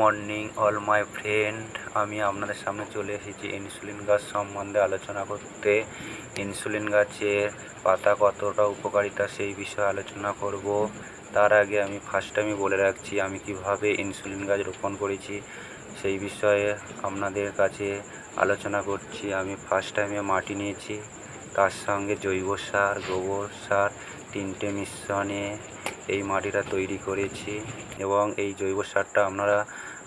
Morning all my friend আমি আপনাদের সামনে চলে এসেছি ইনসুলিন গাছ সম্বন্ধে আলোচনা করতে। ইনসুলিন গাছের পাতা কতটা উপকারিতা সেই বিষয়ে আলোচনা করব। তার আগে আমি ফার্স্ট আমি বলে রাখছি, আমি কীভাবে ইনসুলিন গাছ রোপণ করেছি সেই বিষয়ে আপনাদের কাছে আলোচনা করছি। আমি ফার্স্ট টাইমে মাটি নিয়েছি, তার সঙ্গে জৈব সার, গোবর সার, তিনটে মিশ্রণে এই মাটিটা তৈরি করেছি এবং এই জৈব সারটা আপনারা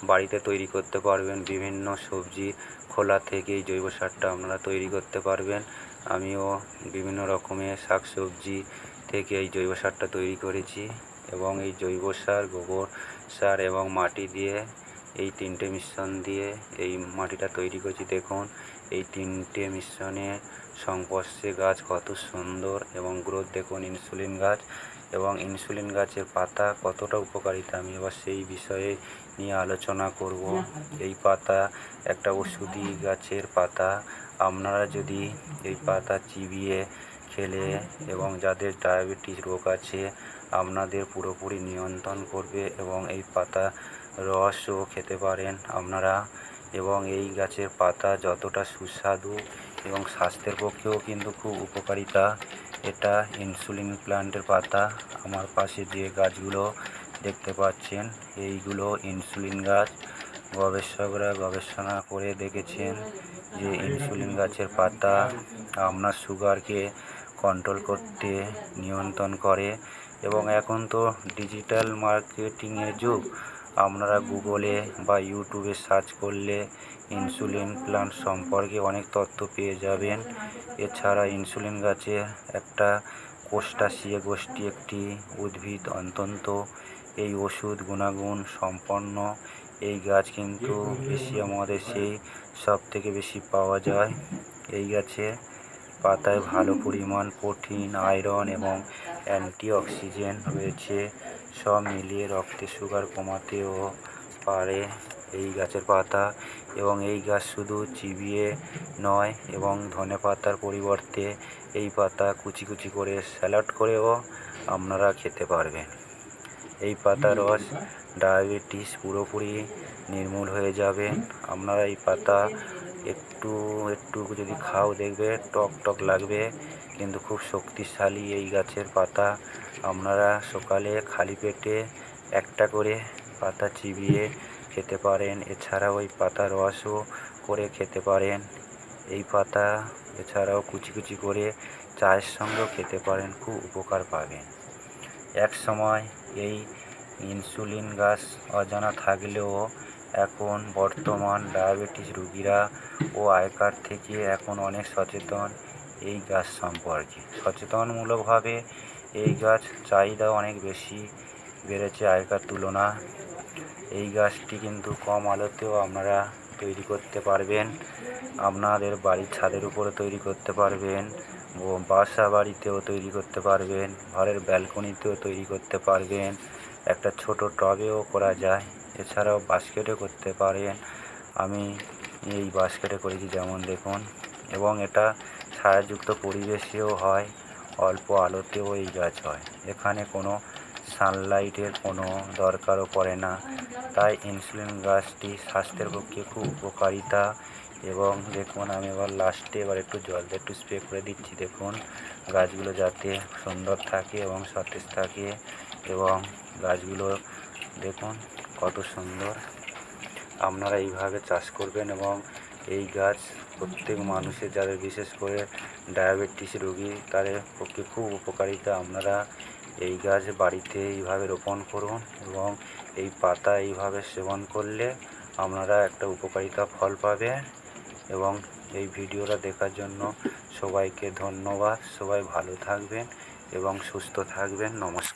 বাড়িতে তৈরি করতে পারবেন। বিভিন্ন সবজি খোলা থেকে এই জৈব সারটা আপনারা তৈরি করতে পারবেন। আমিও বিভিন্ন রকমের শাক সবজি থেকে এই জৈব সারটা তৈরি করেছি এবং এই জৈব সার, গোবর সার এবং মাটি দিয়ে এই তিনটে মিশ্রণ দিয়ে এই মাটিটা তৈরি করেছি। দেখুন, এই তিনটে মিশ্রণে সংস্পর্শে গাছ কত সুন্দর এবং গ্রোথ দেখুন ইনসুলিন গাছ। এবং ইনসুলিন গাছের পাতা কতটা উপকারিতা আমি এবার সেই বিষয়ে নিয়ে আলোচনা করব। এই পাতা একটা ওষুধি গাছের পাতা আপনারা যদি এই পাতা চিবিয়ে খেলে এবং যাদের ডায়াবেটিস রোগ আছে আপনাদের পুরোপুরি নিয়ন্ত্রণ করবে এবং এই পাতা রসও খেতে পারেন আপনারা। এবং এই গাছের পাতা যতটা সুস্বাদু এবং স্বাস্থ্যের পক্ষেও কিন্তু খুব উপকারিতা। এটা ইনসুলিন প্লান্টের পাতা। আমার পাশে যে গাছগুলো দেখতে পাচ্ছেন, এইগুলো ইনসুলিন গাছ। গবেষকরা গবেষণা করে দেখেছেন যে ইনসুলিন গাছের পাতা আপনার সুগারকে কন্ট্রোল করতে, নিয়ন্ত্রণ করে। এবং এখন তো ডিজিটাল মার্কেটিংয়ের যুগ আপনারা গুগলে বা ইউটিউবে সার্চ করলে ইনসুলিন প্ল্যান্ট সম্পর্কে অনেক তথ্য পেয়ে যাবেন। এছাড়া ইনসুলিন গাছে একটা কোষ্টাসিয়া গোষ্ঠী একটি উদ্ভিদ অন্তন্ত এই ওষুধ গুণাগুণ সম্পন্ন। এই গাছ কিন্তু এশিয়া মহাদেশেই সব থেকে বেশি পাওয়া যায়। এই গাছে পাতায় ভালো পরিমাণ প্রোটিন, আয়রন এবং অ্যান্টিঅক্সিজেন্ট রয়েছে। সব মিলিয়ে রক্তে সুগার কমাতেও পারে এই গাছের পাতা এবং এই গাছ শুধু চিবিয়ে নয় এবং ধনে পাতার পরিবর্তে এই পাতা কুচি কুচি করে স্যালাড করেও আপনারা খেতে পারবেন। এই পাতা রস ডায়াবেটিস পুরোপুরি নির্মূল হয়ে যাবে। আপনারা এই পাতা একটু একটু যদি খাও দেখবে, টক টক লাগবে, কিন্তু খুব শক্তিশালী এই গাছের পাতা আপনারা সকালে খালি পেটে একটা করে পাতা চিবিয়ে খেতে পারেন। এছাড়াও ওই পাতা রসও করে খেতে পারেন। এই পাতা এছাড়াও কুচি কুচি করে চায়ের সঙ্গেও খেতে পারেন, খুব উপকার পাবেন। এক সময় এই ইনসুলিন গাছ অজানা থাকলেও এখন বর্তমান ডায়াবেটিস রুগীরা ও আয়কার থেকে এখন অনেক সচেতন এই গাছ সম্পর্কে। সচেতনমূলকভাবে এই গাছ চাহিদা অনেক বেশি বেড়েছে আগেকার তুলনা। এই গাছটি কিন্তু কম আলোতেও আপনারা তৈরি করতে পারবেন। আপনাদের বাড়ির ছাদের উপরে তৈরি করতে পারবেন ও বাসা বাড়িতেও তৈরি করতে পারবেন, ঘরের ব্যালকনিতেও তৈরি করতে পারবেন, একটা ছোট টবেও করা যায়। এছাড়াও বাস্কেটে করতে পারেন। আমি এই বাস্কেটে করেছি যেমন দেখুন, এবং এটা ছায়াযুক্ত পরিবেশেও হয়। অল্প আলোতেও এই গাছ হয়। এখানে কোনো সানলাইটের কোনো দরকারও পড়ে না। তাই ইনসুলিন গাছটি স্বাস্থ্যের পক্ষে খুব উপকারিতা এবং দেখুন, আমি এবার লাস্টে এবার একটু জল দিয়ে একটু স্প্রে করে দিচ্ছি। দেখুন, গাছগুলো যাতে সুন্দর থাকে এবং সতেজ থাকে এবং গাছগুলো দেখুন কত সুন্দর। আপনারা এইভাবে চাষ করবেন এবং এই গাছ প্রত্যেক মানুষের, যাদের বিশেষ করে ডায়াবেটিস রোগী, তাদের পক্ষে খুব উপকারিতা। আপনারা এই গাছ বাড়িতে এইভাবে রোপণ করুন এবং এই পাতা এইভাবে সেবন করলে আপনারা একটা উপকারিতা ফল পাবেন। এবং এই ভিডিওটা দেখার জন্য সবাইকে ধন্যবাদ। সবাই ভালো থাকবেন এবং সুস্থ থাকবেন। নমস্কার।